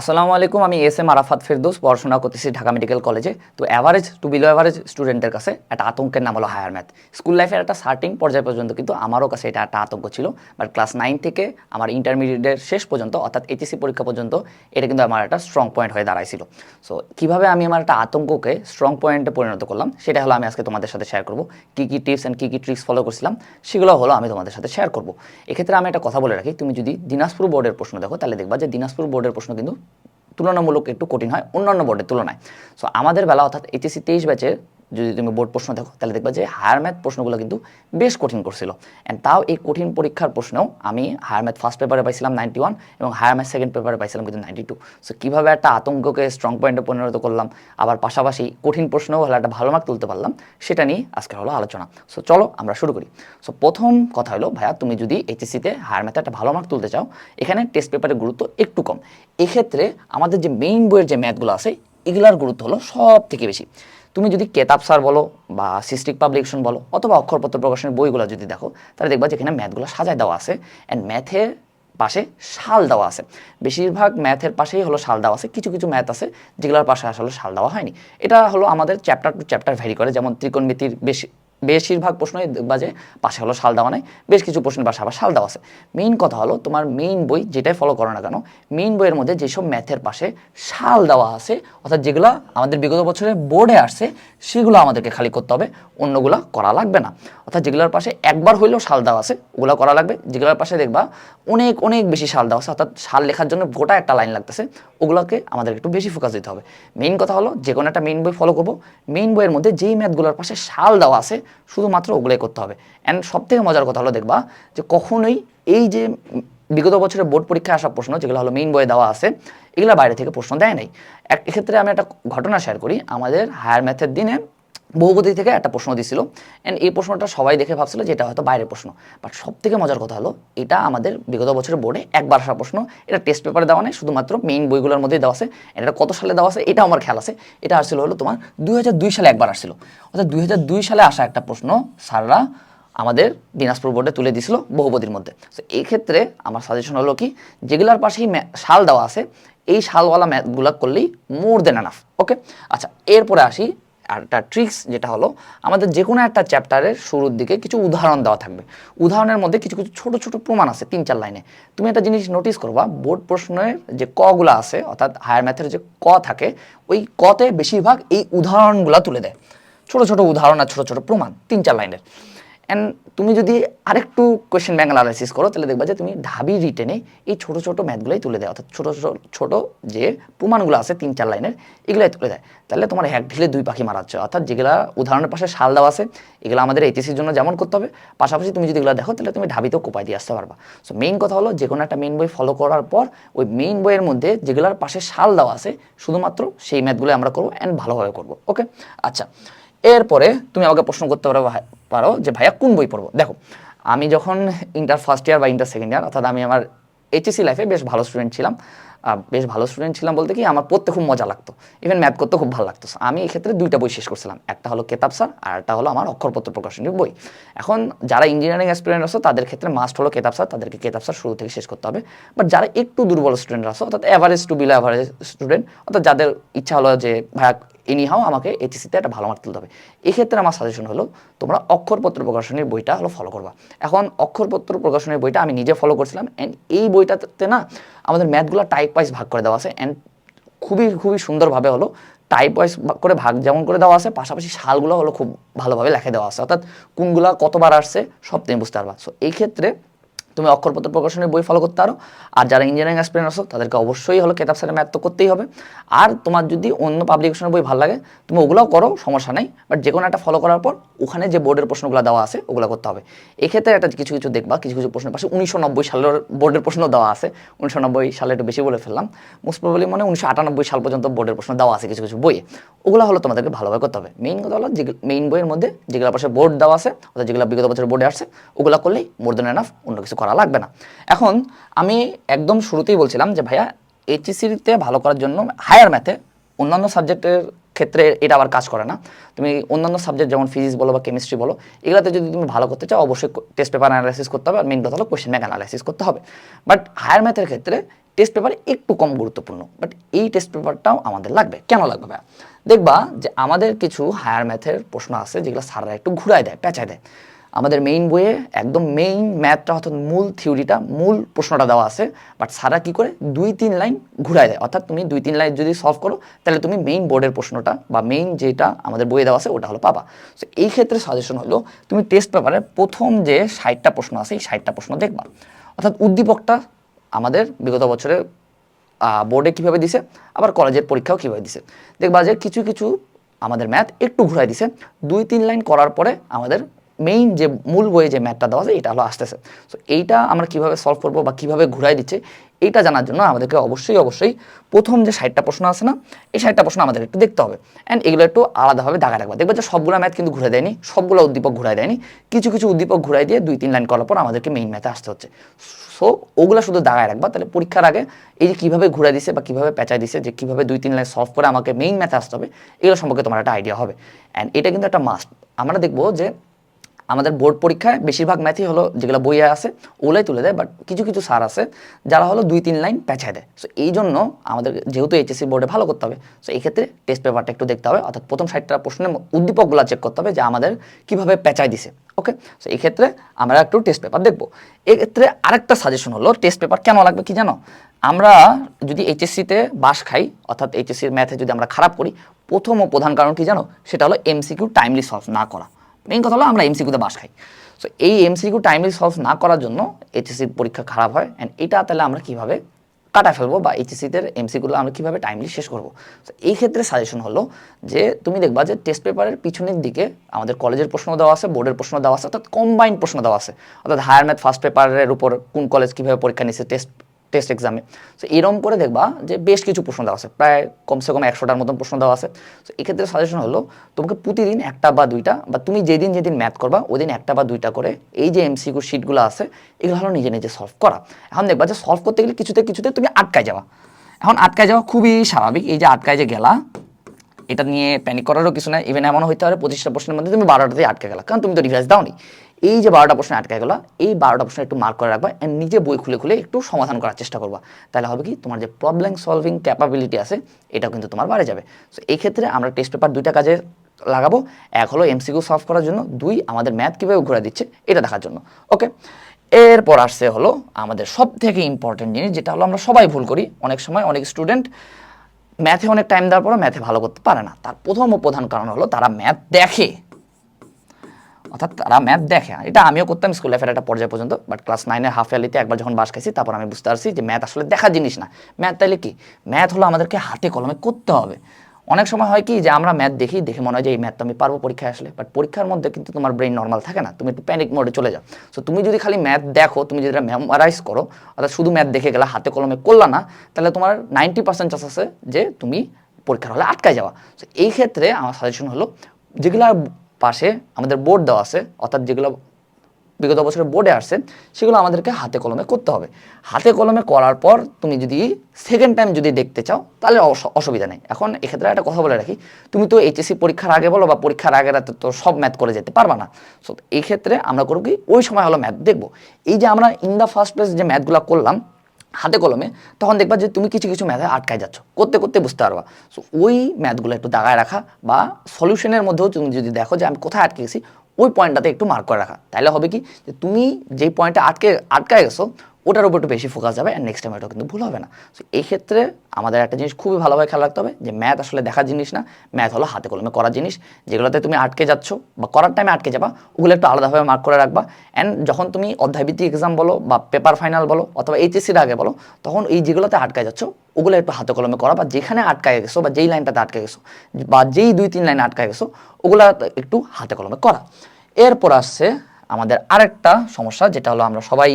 আসসালামু আলাইকুম, আমি এস এম আরাফাত ফেরদৌস, পড়াশোনা করতেছি ঢাকা মেডিকেল কলেজে। তো অ্যাভারেজ টু বিলো অ্যাভারেজ স্টুডেন্টদের কাছে একটা আতঙ্কের নাম হলো হায়ার ম্যাথ স্কুল লাইফের একটা সার্টিং পর্যায় পর্যন্ত কিন্তু আমারও কাছে এটা একটা আতঙ্ক ছিল। বাট ক্লাস নাইন থেকে আমার ইন্টারমিডিয়েটের শেষ পর্যন্ত, অর্থাৎ এইচএসসি পরীক্ষা পর্যন্ত, এটা কিন্তু আমার একটা স্ট্রং পয়েন্ট হয়ে দাঁড়াইছিল। সো কীভাবে আমি আমার একটা আতঙ্ককে স্ট্রং পয়েন্টে পরিণত করলাম, সেটা হলো আমি আজকে তোমাদের সাথে শেয়ার করব। কী কী টিপস অ্যান্ড কী কী ট্রিক্স ফলো করছিলাম, সেগুলো হলো আমি তোমাদের সাথে শেয়ার করব। এক্ষেত্রে আমি একটা কথা বলে রাখি, তুমি যদি দিনাজপুর বোর্ডের প্রশ্ন দেখো, তাহলে দেখবা যে দিনাজপুর বোর্ডের প্রশ্ন কিন্তু তুলনামূলক একটু কঠিন হয় অন্যান্য বোর্ডের তুলনায়। সো আমাদের বেলা অর্থাৎ এইচএসসি তেইশ ব্যাচের যদি তুমি বোর্ড প্রশ্ন দেখো, তাহলে দেখবা যে হায়ার ম্যাথ প্রশ্নগুলো কিন্তু বেশ কঠিন করছিল। অ্যান্ড তাও এই কঠিন পরীক্ষার প্রশ্নেও আমি হায়ার ম্যাথ ফার্স্ট পেপারে পাইছিলাম নাইনটি ওয়ান এবং হায়ার ম্যাথ সেকেন্ড পেপারে পাইছিলাম কিন্তু নাইনটি টু সো কীভাবে একটা আতঙ্ককে স্ট্রং পয়েন্টে পরিণত করলাম, আবার পাশাপাশি কঠিন প্রশ্নেও হলো একটা ভালো মার্ক তুলতে পারলাম, সেটা নিয়ে আজকে হলো আলোচনা। সো চলো আমরা শুরু করি। সো প্রথম কথা হলো, ভাইয়া তুমি যদি এইচএসসিতে হায়ার ম্যাথে একটা ভালো মার্ক তুলতে চাও, এখানে টেস্ট পেপারের গুরুত্ব একটু কম। এক্ষেত্রে আমাদের যে মেইন বইয়ের যে ম্যাথগুলো আছে, এগুলার গুরুত্ব হলো সব থেকে বেশি। তুমি যদি কেতাব স্যার বলো বা সিস্টিক পাবলিকেশন বলো অথবা অক্ষরপত্র প্রকাশনের বইগুলো যদি দেখো, তাহলে দেখবা যেখানে ম্যাথগুলো সাজায় দেওয়া আছে। অ্যান্ড ম্যাথের পাশে শাল দেওয়া আছে। বেশিরভাগ ম্যাথের পাশেই হলো শাল দেওয়া আছে, কিছু কিছু ম্যাথ আছে যেগুলোর পাশে আসলে শাল দেওয়া হয়নি। এটা হলো আমাদের চ্যাপ্টার টু চ্যাপ্টার ভ্যারি করে, যেমন ত্রিকোণমিতির বেশি বেশিরভাগ প্রশ্নই যে পাশে হলো শাল দেওয়া নেই, বেশ কিছু প্রশ্নের পাশে আবার শাল দেওয়া আছে। মেইন কথা হলো তোমার মেইন বই যেটাই ফলো করো না কেন মেইন বইয়ের মধ্যে যেসব ম্যাথের পাশে শাল দেওয়া আছে, অর্থাৎ যেগুলো আমাদের বিগত বছরে বোর্ডে আসছে, সেগুলো আমাদেরকে খালি করতে হবে, অন্যগুলো করা লাগবে না। অর্থাৎ যেগুলোর পাশে একবার হইলেও শাল দেওয়া আছে, ওগুলো করা লাগবে। যেগুলোর পাশে দেখবা অনেক অনেক বেশি শাল দেওয়া আছে, অর্থাৎ শাল লেখার জন্য গোটা একটা লাইন লাগতেছে ওগুলোকে আমাদের একটু বেশি ফোকাস দিতে হবে। মেইন কথা হলো যে কোনো একটা মেইন বই ফলো করব। মেইন বইয়ের মধ্যে যেই ম্যাথগুলোর পাশে শাল দেওয়া আছে, শুধুমাত্র ওগুলোই করতে হবে। অ্যান্ড সব থেকে মজার কথা হলো, দেখবা যে কখনোই এই যে বিগত বছরের বোর্ড পরীক্ষায় আসা প্রশ্ন, যেগুলো হলো মেইন বইয়ে দেওয়া আছে, এগুলো বাইরে থেকে প্রশ্ন দেয় নাই। এক, এক্ষেত্রে আমি একটা ঘটনা শেয়ার করি। আমাদের হায়ার ম্যাথের দিনে বহুপতি থেকে একটা প্রশ্ন দিছিল। অ্যান্ড এই প্রশ্নটা সবাই দেখে ভাবছিল যে এটা হয়তো বাইরের প্রশ্ন। বাট সব থেকে মজার কথা হলো, এটা আমাদের বিগত বছরের বোর্ডে একবার আসা প্রশ্ন। এটা টেস্ট পেপারে দেওয়া নেই, শুধুমাত্র মেইন বইগুলোর মধ্যেই দেওয়া আছে। এটা কত সালে দেওয়া আছে, এটা আমার খেয়াল আছে। এটা আসছিল হলো তোমার দুই হাজার দুই সালে একবার আসছিল। অর্থাৎ দুই হাজার দুই সালে আসা একটা প্রশ্ন স্যাররা আমাদের দিনাজপুর বোর্ডে তুলে দিছিল বহুপতির মধ্যে। তো এই ক্ষেত্রে আমার সাজেশন হলো কি, যেগুলার পাশেই শাল দেওয়া আছে, এই শালওয়ালা ম্যাথগুলো করলেই মোর দেন এনাফ ওকে আচ্ছা এরপরে আসি একটা ট্রিক্স যেটা হলো, আমাদের যে কোনো একটা চ্যাপ্টারের শুরুর দিকে কিছু উদাহরণ দেওয়া থাকবে। উদাহরণের মধ্যে কিছু কিছু ছোট ছোট প্রমাণ আছে, তিন, চার লাইনে। তুমি একটা জিনিস নোটিস করবা বোর্ড প্রশ্নের যে কগুলো আছে, অর্থাৎ হায়ার ম্যাথের যে ক থাকে, ওই কতে বেশিরভাগ এই উদাহরণগুলো তুলে দেয়। ছোট ছোট উদাহরণ আর ছোট ছোট প্রমাণ, তিন, চার লাইনের। অ্যান্ড তুমি যদি আরেকটু কোয়েশ্চেন ব্যাঙ্ক অ্যানালাইসিস করো, তাহলে দেখবা যে তুমি ঢাবি রিটেনে এই ছোটো ছোটো ম্যাথগুলোই তুলে দেয়। অর্থাৎ ছোটো ছোটো ছোটো যে প্রমাণগুলো আছে, তিন চার লাইনের, এগুলাই তুলে দেয়। তাহলে তোমার এক ঢিলে দুই পাখি মারাচ্ছে অর্থাৎ যেগুলো উদাহরণের পাশে শাল দেওয়া আছে, এগুলো আমাদের এইচএসির জন্য যেমন করতে হবে, পাশাপাশি তুমি যদি এগুলো দেখো, তাহলে তুমি ঢাবিতেও কোপাই দিয়ে আসতে পারবা। সো মেইন কথা হলো যে কোনো একটা মেইন বই ফলো করার পর, ওই মেইন বইয়ের মধ্যে যেগুলোর পাশে শাল দেওয়া আছে, শুধুমাত্র সেই ম্যাথগুলো আমরা করব অ্যান্ড ভালোভাবে করব। ওকে আচ্ছা। এরপরে তুমি আমাকে প্রশ্ন করতে পারো পারো যে ভাইয়া কোন বই পড়ব? দেখো, আমি যখন ইন্টার ফার্স্ট ইয়ার বা ইন্টার সেকেন্ড ইয়ার অর্থাৎ আমি আমার এইচএসি লাইফে বেশ ভালো স্টুডেন্ট ছিলাম বেশ ভালো স্টুডেন্ট ছিলাম বলতে কি আমার পড়তে খুব মজা লাগতো। ইভেন ম্যাথ করতে খুব ভালো লাগতো। আমি এই ক্ষেত্রে দুইটা বই শেষ করছিলাম। একটা হলো কেতাব স্যার, আর একটা হলো আমার অক্ষরপত্র প্রকাশনীর বই। এখন যারা ইঞ্জিনিয়ারিং অ্যাসপিরেন্ট আছো, তাদের ক্ষেত্রে মাস্ট হলো কেতাব স্যার, তাদেরকে কেতাব স্যার শুরু থেকে শেষ করতে হবে। বাট যারা একটু দুর্বল স্টুডেন্ট আছো, অর্থাৎ average to below average student অর্থাৎ যাদের ইচ্ছা হলো যে ভাইয়া এনিহাও আমাকে এইচএসিতে একটা ভালো মার্ক তুলতে হবে। এক্ষেত্রে আমার সাজেশন হলো, তোমরা অক্ষরপত্র প্রকাশনীর বইটা হলো ফলো করবা। এখন অক্ষরপত্র প্রকাশনীর বইটা আমি নিজে ফলো করছিলাম অ্যান্ড এই বইটাতে না আমাদের ম্যাথগুলো টাইপ ওয়াইজ ভাগ করে দেওয়া আছে অ্যান্ড খুবই খুবই সুন্দরভাবে হলো টাইপ ওয়াইজ করে ভাগ যেমন করে দেওয়া আছে, পাশাপাশি সালগুলো হলো খুব ভালোভাবে লেখা দেওয়া আছে। অর্থাৎ কোনগুলা কতবার আসছে সব তুমি বুঝতে পারবা। সো এই ক্ষেত্রে তুমি অক্ষরপত্র প্রকাশনের বই ফলো করতে পারো। আর যারা ইঞ্জিনিয়ারিং অ্যাসপিরেন্ট আছো, তাদেরকে অবশ্যই হলো কেতাব স্যারের ম্যাথ তো করতেই হবে। আর তোমার যদি অন্য পাবলিকেশনের বই ভালো লাগে, তুমি ওগুলোও করো, সমস্যা নেই। বাট যে কোনো একটা ফলো করার পর, ওখানে যে বোর্ডের প্রশ্নগুলো দেওয়া আছে, ওগুলো করতে হবে। এক্ষেত্রে একটা কিছু কিছু দেখবা, কিছু কিছু প্রশ্নের পাশে উনিশশো নব্বই সালের বোর্ডের প্রশ্ন দেওয়া আছে। উনিশশো নব্বই সালে একটু বেশি বলে ফেললাম। মোস্ট প্রবলি মানে উনিশশো আটানব্বই সাল পর্যন্ত বোর্ডের প্রশ্ন দেওয়া আছে কিছু কিছু বইয়ে ওগুলো হলো তোমাদেরকে ভালোভাবে করতে হবে। মেইন কথা হলো মেইন বইয়ের মধ্যে যেগুলো পাশে বোর্ড দেওয়া আছে, অর্থাৎ যেগুলো বিগত বছর বোর্ডে আসছে, ওগুলো করলেই মোর দেন অন্য কিছু করা লাগবে না। এখন আমি একদম শুরুতেই বলছিলাম যে, ভাইয়া এইচএসিতে ভালো করার জন্য হায়ার ম্যাথে অন্যান্য সাবজেক্টের ক্ষেত্রে এটা আবার কাজ করে না। তুমি অন্যান্য সাবজেক্ট যেমন ফিজিক্স বলো বা কেমিস্ট্রি বলো, এগুলোতে যদি তুমি ভালো করতে চাও, অবশ্যই টেস্ট পেপার অ্যানালাইসিস করতে হবে আর মেইন কথা হলো কোয়েশ্চেন ব্যাংক অ্যানালাইসিস করতে হবে। বাট হায়ার ম্যাথের ক্ষেত্রে টেস্ট পেপার একটু কম গুরুত্বপূর্ণ। বাট এই টেস্ট পেপারটাও আমাদের লাগবে। কেন লাগবে ভাইয়া? দেখবা যে আমাদের কিছু হায়ার ম্যাথের প্রশ্ন আছে যেগুলো স্যাররা একটু ঘুরায় দেয়, পেঁচায় দেয়। আমাদের মেইন বইয়ে একদম মেইন ম্যাথটা অর্থাৎ মূল থিওরিটা মূল প্রশ্নটা দেওয়া আছে বাট সারা কি করে? দুই তিন লাইন ঘুরায় দেয়। অর্থাৎ তুমি দুই তিন লাইন যদি সলভ করো, তাহলে তুমি মেইন বোর্ডের প্রশ্নটা বা মেইন যেটা আমাদের বইয়ে দেওয়া আছে, ওটা হলো পাবা। সো এই ক্ষেত্রে সাজেশন হলো, তুমি টেস্ট পেপারে প্রথম যে ষাটটা প্রশ্ন আছে, এই ষাটটা প্রশ্ন দেখবা। অর্থাৎ উদ্দীপকটা আমাদের বিগত বছরের বোর্ডে কীভাবে দিছে, আবার কলেজের পরীক্ষাও কীভাবে দিছে। দেখবা যে কিছু কিছু আমাদের ম্যাথ একটু ঘুরাই দিছে। দুই তিন লাইন করার পরে আমাদের মেইন যে মূল বইয়ে যে ম্যাথটা দেওয়া আছে, এটা হলো আসতেছে। সো এইটা আমরা কীভাবে সলভ করব বা কীভাবে ঘুরাই দিচ্ছে, এইটা জানার জন্য আমাদেরকে অবশ্যই অবশ্যই প্রথম যে ষাটটা প্রশ্ন আছে না, এই ষাটটা প্রশ্ন আমাদের একটু দেখতে হবে। অ্যান্ড এগুলো একটু আলাদাভাবে দাগা রাখবা দেখবে যে সবগুলো ম্যাথ কিন্তু ঘুরে দেয়নি, সবগুলো উদ্দীপক ঘুরাই দেয়নি। কিছু কিছু উদ্দীপক ঘুরাই দিয়ে দুই, তিন লাইন করার পর আমাদেরকে মেইন ম্যাথে আসতে হচ্ছে। সো ওগুলো শুধু দাগায় রাখবা তাহলে পরীক্ষার আগে এই যে কীভাবে ঘুরে দিছে বা কীভাবে পেঁচায় দিছে, যে কীভাবে দুই, তিন লাইন সলভ করে আমাকে মেইন ম্যাথে আসতে হবে, এগুলো সম্পর্কে তোমার একটা আইডিয়া হবে। অ্যান্ড এটা কিন্তু একটা মাস্ট আমরা দেখব যে আমাদের বোর্ড পরীক্ষায় বেশিরভাগ ম্যাথই হলো যেগুলো বইয়ে আছে, ওগুলাই তুলে দেয় বাট কিছু কিছু স্যার আছে যারা হলো দুই তিন লাইন পেঁচায় দেয়। সো এই জন্য আমাদের যেহেতু এইচএসসি বোর্ডে ভালো করতে হবে সো এই ক্ষেত্রে টেস্ট পেপারটা একটু দেখতে হবে, অর্থাৎ প্রথম ষাটটা প্রশ্নের উদ্দীপকগুলো চেক করতে হবে যে আমাদের কীভাবে পেঁচায় দিছে ওকে সো এই ক্ষেত্রে আমরা একটু টেস্ট পেপার দেখব। এক্ষেত্রে আরেকটা সাজেশন হলো টেস্ট পেপার কেন লাগবে কি জানো? আমরা যদি এইচএসসিতে বাস খাই, অর্থাৎ এইচএসসির ম্যাথে যদি আমরা খারাপ করি, প্রথম ও প্রধান কারণ কি জানো? সেটা হলো এমসিকিউ টাইমলি সলভ না করা। মেইন কথা হলো আমরা এমসিকিউতে বাস খাই। সো এই এমসিকিউ টাইমলি সলভ না করার জন্য এইচএসসির পরীক্ষা খারাপ হয় অ্যান্ড এটা তাহলে আমরা কীভাবে কাটা ফেলব বা এইচএসসিতে এমসিগুলো আমরা কীভাবে টাইমলি শেষ করব? তো এই ক্ষেত্রে সাজেশন হলো যে তুমি দেখবা যে টেস্ট পেপারের পিছনের দিকে আমাদের কলেজের প্রশ্ন দেওয়া আছে বোর্ডের প্রশ্ন দেওয়া আছে, অর্থাৎ কম্বাইন্ড প্রশ্ন দেওয়া আছে। অর্থাৎ হায়ার ম্যাথ ফার্স্ট পেপারের উপর কোন কলেজ কীভাবে পরীক্ষা নিচ্ছে টেস্ট টেস্ট এক্সামে সো এরকম করে দেখবা যে বেশ কিছু প্রশ্ন দেওয়া আছে। প্রায় কমসে কম একশোটার মতন প্রশ্ন দেওয়া আছে। তো এক্ষেত্রে সাজেশন হলো, তোমাকে প্রতিদিন একটা বা দুইটা বা তুমি যেদিন যেদিন ম্যাথ করবা ওই দিন একটা বা দুইটা করে এই যে এমসিকিউ শিটগুলো আছে, এগুলো হলো নিজে নিজে সলভ করা। এখন দেখবা যে সলভ করতে গেলে কিছুতে কিছুতে তুমি আটকায় যাওয়া এখন আটকায় যাওয়া খুবই স্বাভাবিক। এই যে আটকায় যে গেলা, এটা নিয়ে প্যানিক করারও কিছু না ইভেন এমন হইতে পারে, পঁচিশটা প্রশ্নের মধ্যে তুমি বারোটাতেই আটকে গেলা। কারণ তুমি তো রিভাইজ দাওনি। এই যে বারোটা প্রশ্ন আটকে গেলো, এই বারোটা প্রশ্ন একটু মার্ক করে রাখবা and নিজে বই খুলে খুলে একটু সমাধান করার চেষ্টা করবা। তাহলে হবে কি, তোমার যে প্রবলেম সলভিং ক্যাপাবিলিটি আছে, এটাও কিন্তু তোমার বাড়ে যাবে। সো এই ক্ষেত্রে আমরা টেস্ট পেপার দুইটা কাজে লাগাবো। এক হলো এমসিকিউ সলভ করার জন্য, দুই আমাদের ম্যাথ কীভাবে ঘুরে দিচ্ছে, এটা দেখার জন্য। ওকে এরপর আসছে হলো আমাদের সব থেকে ইম্পর্টেন্ট জিনিস, যেটা হলো আমরা সবাই ভুল করি। অনেক সময় অনেক স্টুডেন্ট ম্যাথে অনেক টাইম দেওয়ার পরে ম্যাথে ভালো করতে পারে না। তার প্রথম ও প্রধান কারণ হলো তারা ম্যাথ দেখে। অর্থাৎ তারা ম্যাথ দেখে। এটা আমিও করতাম স্কুল লাইফের একটা পর্যায়ে পর্যন্ত বাট ক্লাস নাইনের হাফ ইয়ারলিতে একবার যখন বাস খাইছি, তারপর আমি বুঝতে পারছি যে ম্যাথ আসলে দেখার জিনিস না। ম্যাথ তাইলে কি? ম্যাথ হলো আমাদেরকে হাতে কলমে করতে হবে। অনেক সময় হয় কি যে আমরা ম্যাথ দেখি, দেখে মনে হয় যে এই ম্যাথ তো আমি পারব পরীক্ষায় আসলে বাট পরীক্ষার মধ্যে কিন্তু তোমার ব্রেন নর্মাল থাকে না, তুমি একটু প্যানিক মোডে চলে যাও। সো তুমি যদি খালি ম্যাথ দেখো, তুমি যদি মেমোরাইজ করো, অর্থাৎ শুধু ম্যাথ দেখে গেলে, হাতে কলমে করলা না, তাহলে তোমার নাইনটি পার্সেন্ট চান্স আছে যে তুমি পরীক্ষার হলে আটকায় যাওয়া। সো এই ক্ষেত্রে আমার সাজেশন হলো, যেগুলো পাশে আমাদের বোর্ড দেওয়া আছে, অর্থাৎ যেগুলো বিগত বছরের বোর্ডে আসছে, সেগুলো আমাদেরকে হাতে কলমে করতে হবে। হাতে কলমে করার পর তুমি যদি সেকেন্ড টাইম যদি দেখতে চাও, তাহলে অসুবিধা নেই। এখন এক্ষেত্রে একটা কথা বলে রাখি, তুমি তো এইচএসসি পরীক্ষার আগে বলো বা পরীক্ষার আগে রাতে তো সব ম্যাথ করে যেতে পারবা না। সো এই ক্ষেত্রে আমরা করব কি, ওই সময় হলো ম্যাথ দেখব। এই যে আমরা ইন দ্য ফার্স্ট প্লেস যে ম্যাথগুলো করলাম হাতে কলমে, তখন দেখবা যে তুমি কিছু কিছু ম্যাথে আটকায় যাচ্ছ। করতে করতে বুঝতে পারবা। সো ওই ম্যাথগুলো একটু দাগায় রাখা বা সলিউশনের মধ্যেও তুমি যদি দেখো যে আমি কোথায় আটকে গেছি, ওই পয়েন্টটাতে একটু মার্ক করে রাখা। তাহলে হবে কি যে তুমি যেই পয়েন্টটা আটকে, আটকায় গেছো ওটার উপর একটু বেশি ফোকাস যাবে অ্যান্ড নেক্সট টাইম এটা কিন্তু ভুল হবে না। সো এই ক্ষেত্রে আমাদের একটা জিনিস খুবই ভালোভাবে খেয়াল রাখতে হবে যে ম্যাথ আসলে দেখার জিনিস না। ম্যাথ হলো হাতে কলমে করার জিনিস। যেগুলোতে তুমি আটকে যাচ্ছ বা করার টাইমে আটকে যাবা, ওগুলো একটু আলাদাভাবে মার্ক করে রাখবা। অ্যান্ড যখন তুমি অধ্যায়ভিত্তিক এক্সাম বলো বা পেপার ফাইনাল বলো অথবা এইচএসসির আগে বলো, তখন এই যেগুলোতে আটকায় যাচ্ছ, ওগুলো একটু হাতে কলমে করা বা যেখানে আটকায় গেছো বা যেই লাইনটাতে আটকে গেছো বা যেই দুই, তিন লাইনে আটকায় গেছো ওগুলো একটু হাতে কলমে করা। এরপর আসছে আমাদের আরেকটা সমস্যা, যেটা হলো আমরা সবাই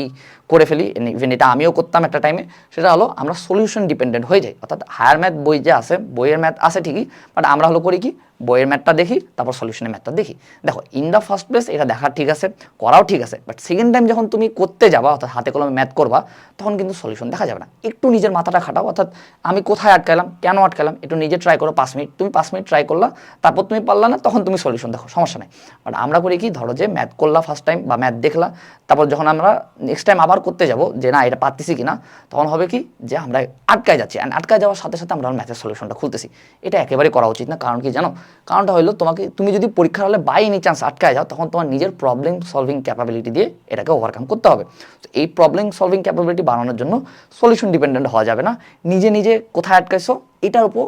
করে ফেলি ইভেন এটা আমিও করতাম একটা টাইমে সেটা হলো আমরা সলিউশন ডিপেন্ডেন্ট হয়ে যাই। অর্থাৎ হায়ার ম্যাথ বই যে আছে, বইয়ের ম্যাথ আছে ঠিকই বাট আমরা হলো করি কি? বইয়ের ম্যাথটা দেখি, তারপর সলিউশনের ম্যাথটা দেখি। দেখো ইন দ্য ফার্স্ট প্লেস এটা দেখা ঠিক আছে, করাও ঠিক আছে বাট সেকেন্ড টাইম যখন তুমি করতে যাবা, অর্থাৎ হাতে কলমে ম্যাথ করবা, তখন কিন্তু সলিউশন দেখা যাবে না। একটু নিজের মাথাটা খাটাও, অর্থাৎ আমি কোথায় আটকালাম, কেন আটকালাম, একটু নিজে ট্রাই করো, পাঁচ মিনিট তুমি পাঁচ মিনিট ট্রাই করলা, তারপর তুমি পারলা না, তখন তুমি সলিউশন দেখো, সমস্যা নেই। বাট আমরা করি কি, ধরো যে ম্যাথ করলা ফার্স্ট টাইম বা ম্যাথ দেখলা, তারপর যখন আমরা নেক্সট টাইম আবার করতে যাব, যে না, এটা পারতেছি কিনা, তখন হবে কি, যে আমরা আটকায় যাচ্ছি। অ্যান্ড আটকায় যাওয়ার সাথে সাথে আমরা ম্যাথের সলিউশনটা খুলতেছি। এটা একেবারে করা উচিত না, কারণ কি জানো কারণটা হলো তোমাকে, তুমি যদি পরীক্ষার হলে বাই এনি চান্স আটকায় যাও, তখন তোমার নিজের প্রবলেম সলভিং ক্যাপাবিলিটি দিয়ে এটাকে ওভারকাম করতে হবে। তো এই প্রবলেম সলভিং ক্যাপাবিলিটি বাড়ানোর জন্য সলিউশন ডিপেন্ডেন্ট হওয়া যাবে না। নিজে নিজে কোথায় আটকাইছো, এটার উপর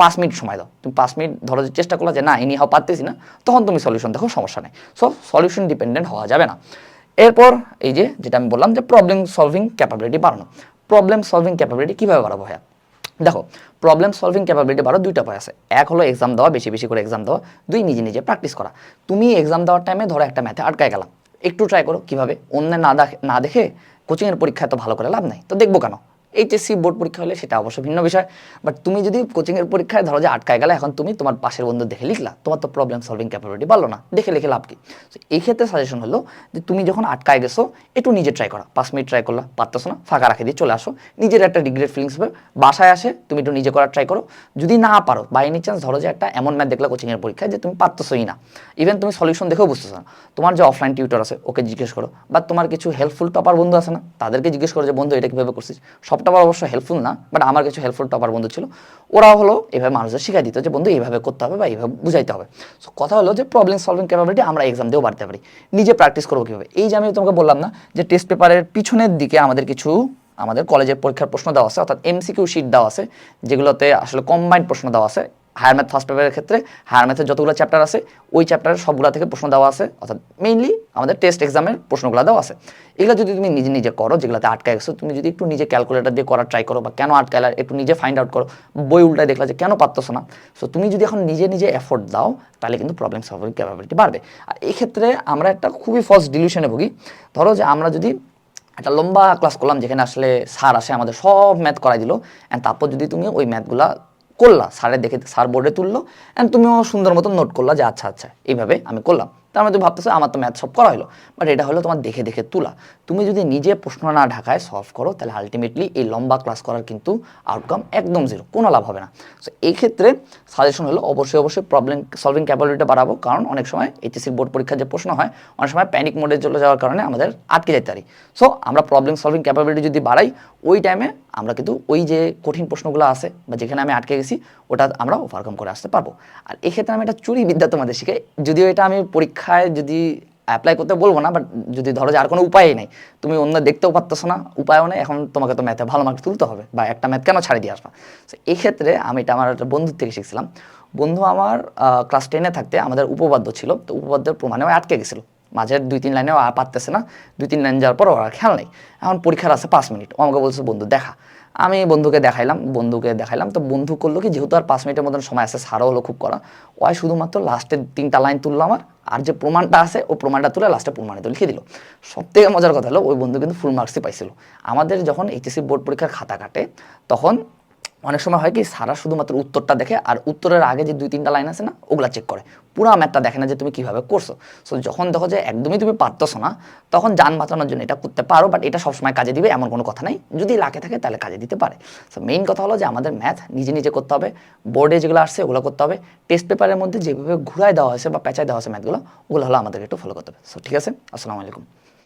পাঁচ মিনিট সময় দাও। তুমি পাঁচ মিনিট ধরো যে চেষ্টা করলা যে না ইনি হাও পারতেছি না, তখন তুমি সলিউশন দেখো, সমস্যা নেই। সো সলিউশন ডিপেন্ডেন্ট হওয়া যাবে না। এরপর এই যে, যেটা আমি বললাম যে প্রবলেম সলভিং ক্যাপাবিলিটি বাড়ানো। প্রবলেম সলভিং ক্যাপাবিলিটি কীভাবে বাড়াবো ভাইয়া? দেখো প্রবলেম সলভিং ক্যাপাবিলিটি বারো, দুইটা পয় আছে। এক হলো এক্সাম দেওয়া, বেশি বেশি করে এক্সাম দেওয়া। দুই, নিজে নিজে প্র্যাকটিস করা। তুমি এক্সাম দেওয়ার টাইমে ধরো একটা ম্যাথে আটকায় গেলাম। একটু ট্রাই করো, কীভাবে? অন্য না দেখে না দেখে কোচিংয়ের পরীক্ষায় তো ভালো করে লাভ নাই। তো দেখব কেন? এইচএসসি বোর্ড পরীক্ষা হলে সেটা অবশ্য ভিন্ন বিষয়। বাট তুমি যদি কোচিংয়ের পরীক্ষায় ধরো যে আটকায় গেলে, এখন তুমি তোমার পাশের বন্ধু দেখে লিখলা, তোমার তো প্রবলেম সলভিং ক্যাপাবিলিটি বাড়লো না। দেখে লিখে লাভ কি? তো এই ক্ষেত্রে সাজেশন হলো যে তুমি যখন আটকায় গেছো, একটু নিজে ট্রাই করা। পাঁচ মিনিট ট্রাই করলা, পারতেছো না, ফাঁকা রাখে দিয়ে চলে আসো। নিজের একটা রিগ্রেট ফিলিংস হবে, বাসায় আসে, তুমি একটু নিজে করার ট্রাই করো। যদি না পারো বাই এনি চান্স ধরো যে একটা এমন ম্যাথ দেখলা কোচিংয়ের পরীক্ষায় যে তুমি পারতেছোই না। ইভেন তুমি সলিউশন দেখেও বুঝতেছো না। তোমার যে অফলাইন টিউটর আছে, ওকে জিজ্ঞেস করো। বা তোমার কিছু হেল্পফুল টপার বন্ধু আছে না, তাদেরকে জিজ্ঞেস করো যে, বন্ধু, এটা কীভাবে করছিস? সব টপার অবশ্য হেল্পফুল না বাট আমার কিছু হেল্পফুল টপার বন্ধু ছিল। ওরাও হলো এভাবে মানুষদের শিখাই দিত যে, বন্ধু, এইভাবে করতে হবে বা এইভাবে বুঝাইতে হবে। সো কথা হলো যে প্রবলেম সলভিং ক্যাপাবিলিটি আমরা এক্সাম দিয়েও বাড়তে পারি। নিজে প্র্যাকটিস করব কীভাবে? এই যে আমি তোমাকে বললাম না যে টেস্ট পেপারের পিছনের দিকে আমাদের কিছু, আমাদের কলেজের পরীক্ষার প্রশ্ন দেওয়া আছে, অর্থাৎ এমসিকিউ শিট দেওয়া আছে, যেগুলোতে আসলে কম্বাইন্ড প্রশ্ন দেওয়া আছে। হায়ার ম্যাথ ফার্স্ট পেপারের ক্ষেত্রে হায়ার ম্যাথের যতগুলো চ্যাপ্টার আছে, ওই চ্যাপ্টারের সবগুলো থেকে প্রশ্ন দেওয়া আছে। অর্থাৎ মেইনলি আমাদের টেস্ট এক্সামের প্রশ্নগুলো দেওয়া আছে। এগুলো যদি তুমি নিজে নিজে করো, যেগুলোতে আটকায় গেছো, তুমি যদি একটু নিজে ক্যালকুলেটার দিয়ে করার ট্রাই করো বা কেন আটকাইলা, একটু নিজে ফাইন্ড আউট করো, বই উল্টায় দেখলা যে কেন পারতেছো না। সো তুমি যদি এখন নিজে নিজে এফোর্ট দাও, তাহলে কিন্তু প্রবলেম সলভিং ক্যাপাবিলিটি বাড়বে। আর এই ক্ষেত্রে আমরা একটা খুবই ফার্স্ট ডিলিউশনে ভুগি। ধরো যে আমরা যদি একটা লম্বা ক্লাস করলাম, যেখানে আসলে স্যার আসে আমাদের সব ম্যাথ করাই দিল অ্যান্ড তারপর যদি তুমি ওই ম্যাথগুলা করলা স্যারের দেখে স্যার বোর্ডে তুললো অ্যান্ড তুমিও সুন্দর মতো নোট করলা যে আচ্ছা আচ্ছা এইভাবে আমি করলাম। তার মানে তুমি ভাবতেছো আমার তো ম্যাথ সব করা হলো বাট এটা হলো তোমার দেখে দেখে তোলা। তুমি যদি নিজে প্রশ্ন না ঢাকায় সলভ করো, তাহলে আলটিমেটলি এই লম্বা ক্লাস করার কিন্তু আউটকাম একদম জিরো কোনো লাভ হবে না। সো এই ক্ষেত্রে সাজেশন হলো অবশ্যই অবশ্যই প্রবলেম সলভিং ক্যাপাবিলিটি বাড়াবো, কারণ অনেক সময় এইচএসসি বোর্ড পরীক্ষার যে প্রশ্ন হয়, অনেক সময় প্যানিক মোডে চলে যাওয়ার কারণে আমাদের আটকে যেতে পারি। সো আমরা প্রবলেম সলভিং ক্যাপাবিলিটি যদি বাড়াই, ওই টাইমে আমরা কিন্তু ওই যে কঠিন প্রশ্নগুলো আছে বা যেখানে আমি আটকে গেছি, ওটা আমরা ওভারকাম করে আসতে পারব। আর এক্ষেত্রে আমি একটা চুরি বিদ্যা তোমাদের শিখাই। যদিও এটা আমি পরীক্ষায় যদি অ্যাপ্লাই করতে বলব না বাট যদি ধরো যে আর কোনো উপায়ই নেই, তুমি অন্য দেখতেও পারতেছো না, উপায়ও নেই, এখন তোমাকে তো ম্যাথে ভালো মার্ক তুলতে হবে বা একটা ম্যাথ কেন ছাড়ি দিয়ে আসবা? তো এক্ষেত্রে আমি এটা আমার একটা বন্ধুর থেকে শিখছিলাম। বন্ধু আমার ক্লাস টেনে থাকতে আমাদের উপপাদ্য ছিল, তো উপপাদ্যের প্রমাণে আটকে গেছিল। মাঝের দুই তিন লাইনেও আর পারতেছে না, দুই তিন লাইন যাওয়ার পর ওরা খেয়াল নেই। এখন পরীক্ষার আছে পাঁচ মিনিট। ও আমাকে বলছে, বন্ধু, দেখা। আমি বন্ধুকে দেখাইলাম বন্ধুকে দেখাইলাম। তো বন্ধু করল কি, যেহেতু আর পাঁচ মিনিটের মতন সময় আছে সারও হলো খুব করা ওই শুধুমাত্র লাস্টের তিনটা লাইন তুললো আমার, আর যে প্রমাণটা আছে, ও প্রমাণটা তুলে লাস্টে প্রমাণিত লিখে দিল। সব থেকে মজার কথা হলো, ওই বন্ধু কিন্তু ফুল মার্কসই পাইছিল। আমাদের যখন এইচএসসি বোর্ড পরীক্ষার খাতা কাটে, তখন অনেক সময় হয় কি, সারা শুধুমাত্র উত্তরটা দেখে আর উত্তরের আগে যে দুই, তিনটা লাইন আছে না, ওগুলা চেক করে। পুরো ম্যাথটা দেখে না যে তুমি কীভাবে করছ। সো যখন দেখো যে একদমই তুমি পারতেছো না, তখন যান বাঁচানোর জন্য এটা করতে পারো বাট এটা সবসময় কাজে দিবে, এমন কোনো কথা নাই। যদি লাকে থাকে, তাহলে কাজে দিতে পারে। সো মেইন কথা হলো যে আমাদের ম্যাথ নিজে নিজে করতে হবে। বোর্ডে যেগুলো আসছে, ওগুলো করতে হবে। টেস্ট পেপারের মধ্যে যেভাবে ঘুরায় দেওয়া হয়েছে বা পেঁচায় দেওয়া হয়েছে ম্যাথগুলো ওগুলো হলো আমাদেরকে একটু ফলো করতে হবে। সো ঠিক আছে? আসসালামু আলাইকুম।